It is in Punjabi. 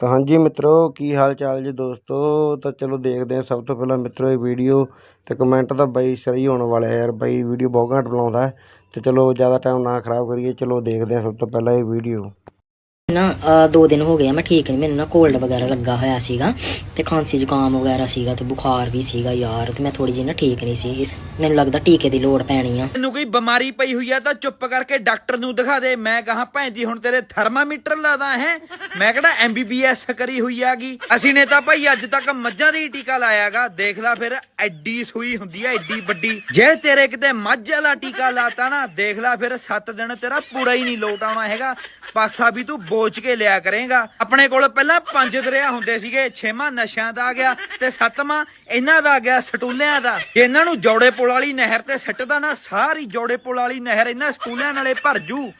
ਤਾਂ ਹਾਂਜੀ ਮਿੱਤਰੋ, ਕੀ ਹਾਲ ਚਾਲ ਜੀ ਦੋਸਤੋ? ਤਾਂ ਚਲੋ ਦੇਖਦੇ ਹਾਂ ਸਭ ਤੋਂ ਪਹਿਲਾਂ ਮਿੱਤਰੋ ਇਹ ਵੀਡੀਓ ਤੇ ਕਮੈਂਟ ਤਾਂ ਬਾਈ ਸਹੀ ਹੋਣ ਵਾਲਾ ਯਾਰ, ਬਾਈ ਵੀਡੀਓ ਬਹੁਤ ਘੱਟ ਬਣਾਉਂਦਾ ਹੈ ਤੇ ਚਲੋ ਜ਼ਿਆਦਾ ਟਾਈਮ ਨਾ ਖਰਾਬ ਕਰੀਏ, ਚਲੋ ਦੇਖਦੇ ਹਾਂ ਸਭ ਤੋਂ ਪਹਿਲਾਂ ਇਹ ਵੀਡੀਓ। ਨਾ ਦੋ ਦਿਨ ਹੋ ਗਏ ਆ, ਮੈਂ ਠੀਕ ਨਹੀਂ ਮੈਨੂੰ ਨਾ ਕੋਲਡ ਵਗੈਰਾ ਲੱਗਾ ਹੋਇਆ ਸੀਗਾ ਤੇ ਖਾਂਸੀ ਜ਼ੁਕਾਮ ਵਗੈਰਾ ਸੀਗਾ ਤੇ ਬੁਖਾਰ ਵੀ ਸੀਗਾ ਯਾਰ ਤੇ ਮੈਂ ਥੋੜੀ ਜਿਹੀ ਨਾ ਠੀਕ ਨਹੀਂ ਸੀ, ਇਸ ਮੈਨੂੰ ਲੱਗਦਾ ਟੀਕੇ ਦੀ ਲੋੜ ਪੈਣੀ ਆ। ਤੈਨੂੰ ਕੋਈ ਬਿਮਾਰੀ ਪਈ ਹੋਈ ਆ ਤਾਂ ਚੁੱਪ ਕਰਕੇ ਡਾਕਟਰ ਨੂੰ ਦਿਖਾ ਦੇ, ਮੈਂ ਕਹਾ, ਭੈਣ ਜੀ, ਹੁਣ ਤੇਰੇ ਥਰਮਾਮੀਟਰ ਲਾਦਾ ਹੈ? ਮੈਂ ਕਿਹੜਾ ਐਮਬੀਬੀਐਸ ਕਰੀ ਹੋਈ ਆਗੀ। ਅਸੀਂ ਨੇ ਤਾਂ ਭਾਈ ਅੱਜ ਤੱਕ ਮੱਝਾਂ ਦੀ ਟੀਕਾ ਲਾਇਆਗਾ, ਦੇਖ ਲੈ ਫਿਰ, ਐਡੀ ਸੂਈ ਹੁੰਦੀ ਆ, ਐਡੀ ਵੱਡੀ। ਜੇ ਤੇਰੇ ਕਿਤੇ ਮੱਝ ਵਾਲਾ ਟੀਕਾ ਲਾਤਾ ਨਾ, ਦੇਖ ਲੈ ਫਿਰ 7 ਦਿਨ ਤੇਰਾ ਪੂਰਾ ਹੀ ਨਹੀਂ ਲੋਟ ਆਉਣਾ ਹੈਗਾ। ਪਾਸਾ ਵੀ ਤੂੰ ਸੋਚ ਕੇ ਲਿਆ ਕਰੇਗਾ। ਆਪਣੇ ਕੋਲ ਪਹਿਲਾਂ ਪੰਜ ਦਰਿਆ ਹੁੰਦੇ ਸੀਗੇ, ਛੇਵਾਂ ਨਸ਼ਿਆਂ ਦਾ ਆ ਗਿਆ ਤੇ ਸੱਤਵਾਂ ਇਹਨਾਂ ਦਾ ਆ ਗਿਆ ਸਟੂਲਿਆਂ ਦਾ। ਜੇ ਇਹਨਾਂ ਨੂੰ ਜੋੜੇ ਪੁਲ ਵਾਲੀ ਨਹਿਰ ਤੇ ਸੱਟਦਾ ਨਾ, ਸਾਰੀ ਜੋੜੇ ਪੁਲ ਵਾਲੀ ਨਹਿਰ ਇਹਨਾਂ ਸਟੂਲਿਆਂ ਨਾਲੇ ਭਰ ਜੂ।